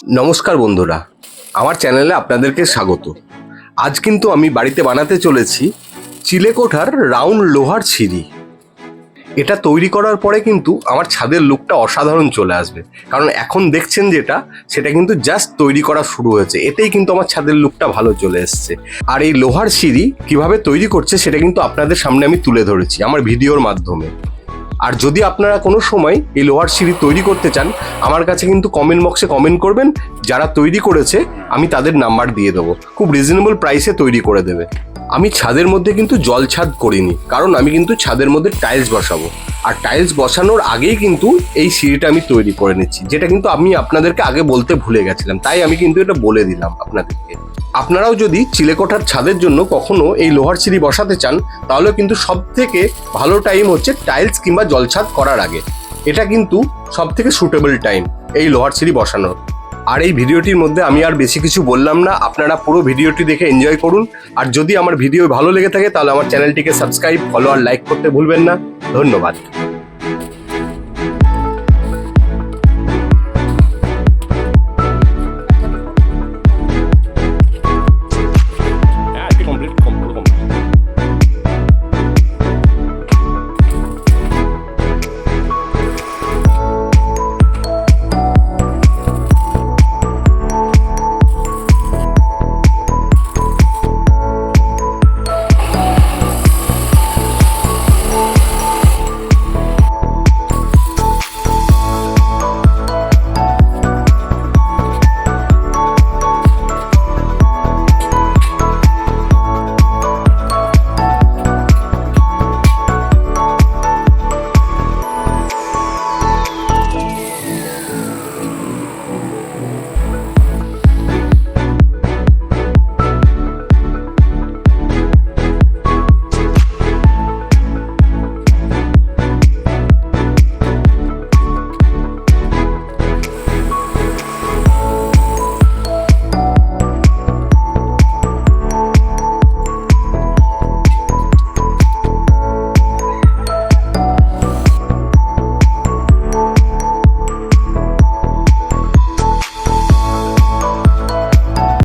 নমস্কার বন্ধুরা, আমার চ্যানেলে আপনাদেরকে স্বাগত। আজ কিন্তু আমি বাড়িতে বানাতে চলেছি চিলেকোঠার রাউন্ড লোহার সিঁড়ি এটা তৈরি করার পরে কিন্তু আমার ছাদের লুকটা অসাধারণ চলে আসবে। কারণ এখন দেখছেন যেটা, সেটা কিন্তু জাস্ট তৈরি করা শুরু হয়েছে। এতেই কিন্তু আমার ছাদের লুকটা ভালো চলে এসছে। আর এই লোহার সিঁড়ি কীভাবে তৈরি করছে, সেটা কিন্তু আপনাদের সামনে আমি তুলে ধরেছি আমার ভিডিওর মাধ্যমে। আর যদি আপনারা কোনো সময় এই লোহার সিঁড়ি তৈরি করতে চান, আমার কাছে কিন্তু কমেন্ট বক্সে কমেন্ট করবেন। যারা তৈরি করেছে, আমি তাদের নাম্বার দিয়ে দেবো। খুব রিজনেবল প্রাইসে তৈরি করে দেবে। আমি ছাদের মধ্যে কিন্তু জল ছাদ করিনি, কারণ আমি কিন্তু ছাদের মধ্যে টাইলস বসাবো। আর টাইলস বসানোর আগেই কিন্তু এই সিঁড়িটা আমি তৈরি করে নিচ্ছি, যেটা কিন্তু আমি আপনাদেরকে আগে বলতে ভুলে গেছিলাম। তাই আমি কিন্তু এটা বলে দিলাম আপনাদেরকে। আপনারাও যদি চিলেকোঠার ছাদের জন্য কখনো এই লোহার সিঁড়ি বসাতে চান, তাহলে কিন্তু সব থেকে ভালো টাইম হচ্ছে টাইলস কিংবা জলছাদ করার আগে। এটা কিন্তু সব থেকে সুটেবল টাইম এই লোহার সিঁড়ি বসানোর। আর এই ভিডিওটির মধ্যে আমি আর বেশি কিছু বললাম না, আপনারা পুরো ভিডিওটি দেখে এনজয় করুন। আর যদি আমার ভিডিও ভালো লেগে থাকে, তাহলে আমার চ্যানেলটিকে সাবস্ক্রাইব ফলো আর লাইক করতে ভুলবেন না। ধন্যবাদ।